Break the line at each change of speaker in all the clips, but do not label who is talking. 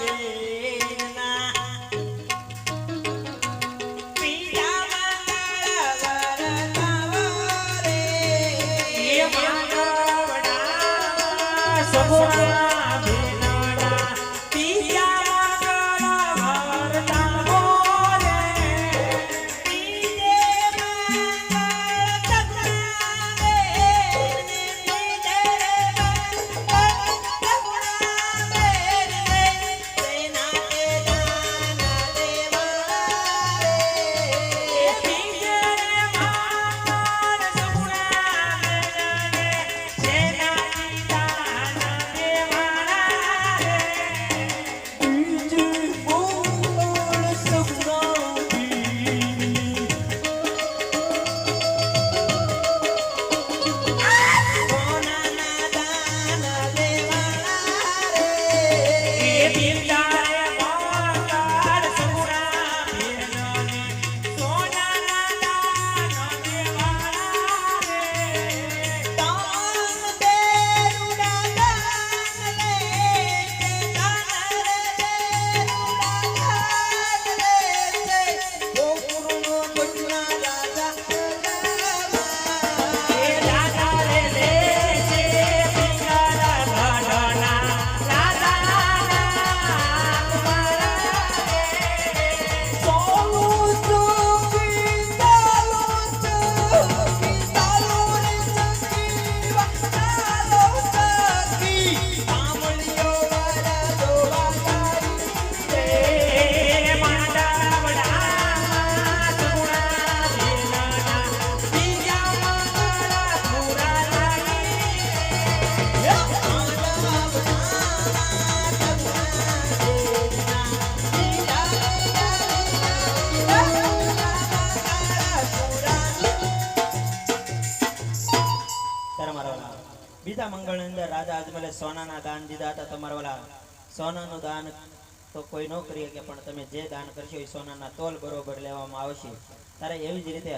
दी
બીજા મંગળ અંદર રાજા અજમલે સોનાના દાન દીધા હતા તમારા વાલા. સોનાનું દાન તો કોઈ ન કરી શકે, પણ તમે જે દાન કરશો એ સોનાના તોલ બરોબર લેવામાં આવશે. તારે એવી જ રીતે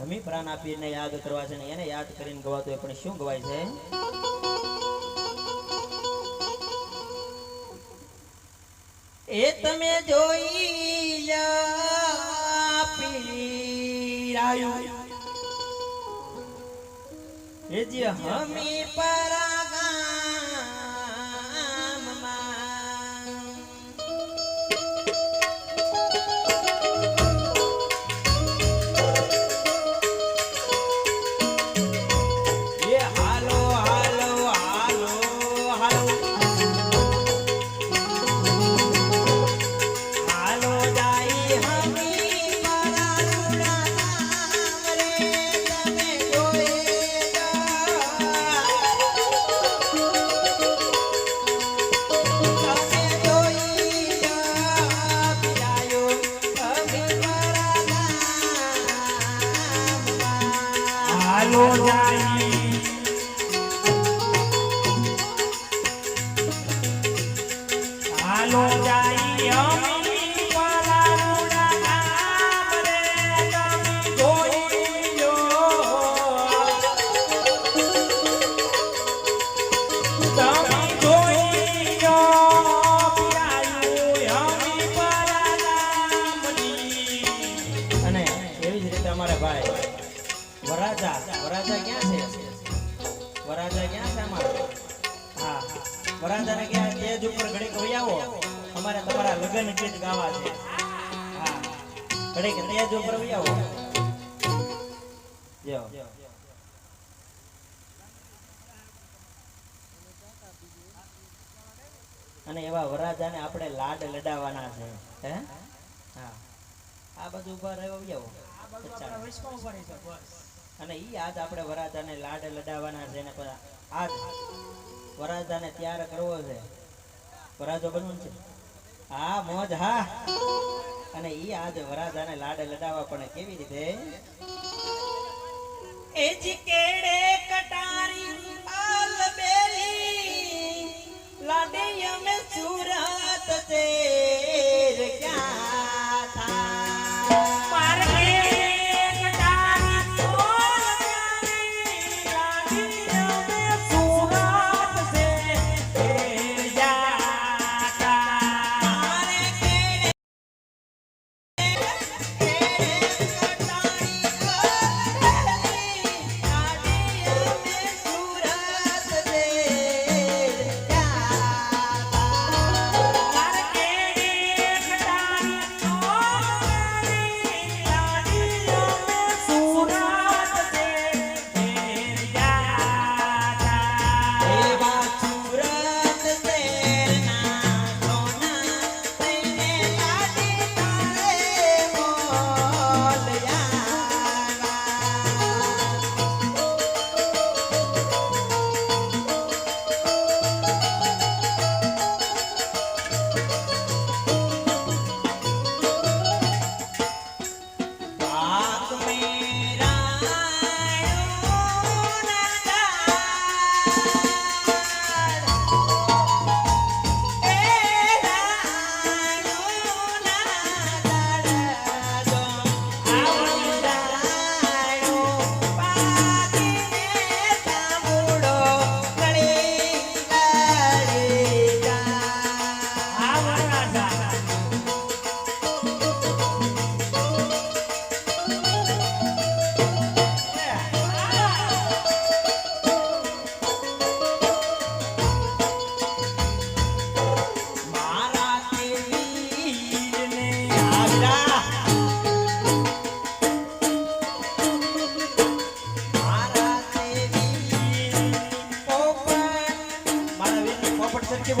હમી પ્રાણ આપીને યાદ કરવા છે ને એને યાદ કરીને ગવાતું હોય, પણ શું ગવાય છે? એ તમે જોઈ પીરાયું. હમી પરાગામમાં
લો પિયાયું ચાલો પરાનામની
અને એવી જ રીતે અમારે ભાઈ. વરાજા વરાજા ક્યાં છે? વરાજા ક્યાં છે અમારો? હા વરાજાને ક્યાં સ્ટેજ ઉપર ઘડીક વહી આવો. અમારે તમારા લગ્ન ગીત ગાવા છે. હા ઘડીક સ્ટેજ ઉપર વહી આવો. અને એવા વરાજાને આપણે લાડ લડાવવાના છે. હે? હા. આ બધું ઊભા રહ્યો આવો. અને ઈ આજ આપણે વરાજાને લાડ લડાવવાના છે આજ વરાજાને તૈયાર કરવો છે. વરાજો બનવું છે. હા, મોજ, હા. અને ઈ આજ વરાજાને લાડ લડાવવા પણ કેવી રીતે? એ જી કેડે કટારી આલ બેલી, લાડી અમે સુરત